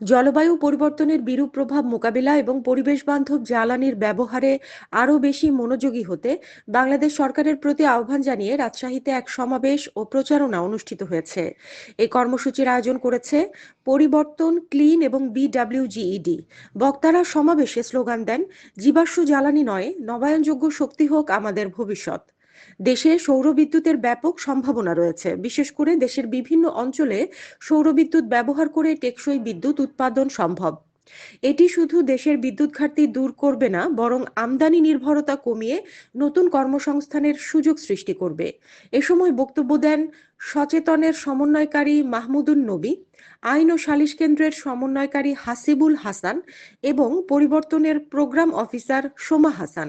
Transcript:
জলবায়ু পরিবর্তনের বিরূপ প্রভাব মোকাবিলা এবং পরিবেশ বান্ধব জ্বালানির ব্যবহারে আরও বেশি মনোযোগী হতে বাংলাদেশ সরকারের প্রতি আহ্বান জানিয়ে রাজশাহীতে এক সমাবেশ ও প্রচারণা অনুষ্ঠিত হয়েছে। এই কর্মসূচির আয়োজন করেছে পরিবর্তন, ক্লিন এবং বিডাব্লিউজিইডি। বক্তারা সমাবেশে স্লোগান দেন, জীবাশ্ম জ্বালানি নয়, নবায়নযোগ্য শক্তি হোক আমাদের ভবিষ্যৎ। দেশে সৌরবিদ্যুতের ব্যাপক সম্ভাবনা রয়েছে। বিশেষ করে দেশের বিভিন্ন অঞ্চলে সৌরবিদ্যুৎ ব্যবহার করে টেকসই বিদ্যুৎ উৎপাদন সম্ভব। এটি শুধু দেশের বিদ্যুৎ ঘাটতি দূর করবে না, বরং আমদানি নির্ভরতা কমিয়ে নতুন কর্মসংস্থানের সুযোগ সৃষ্টি করবে। এ সময় বক্তব্য দেন সচেতনের সমন্বয়কারী মাহমুদুন নবী, আইন ও সালিশ কেন্দ্রের সমন্বয়কারী হাসিবুল হাসান এবং পরিবর্তনের programme officer Soma Hasan.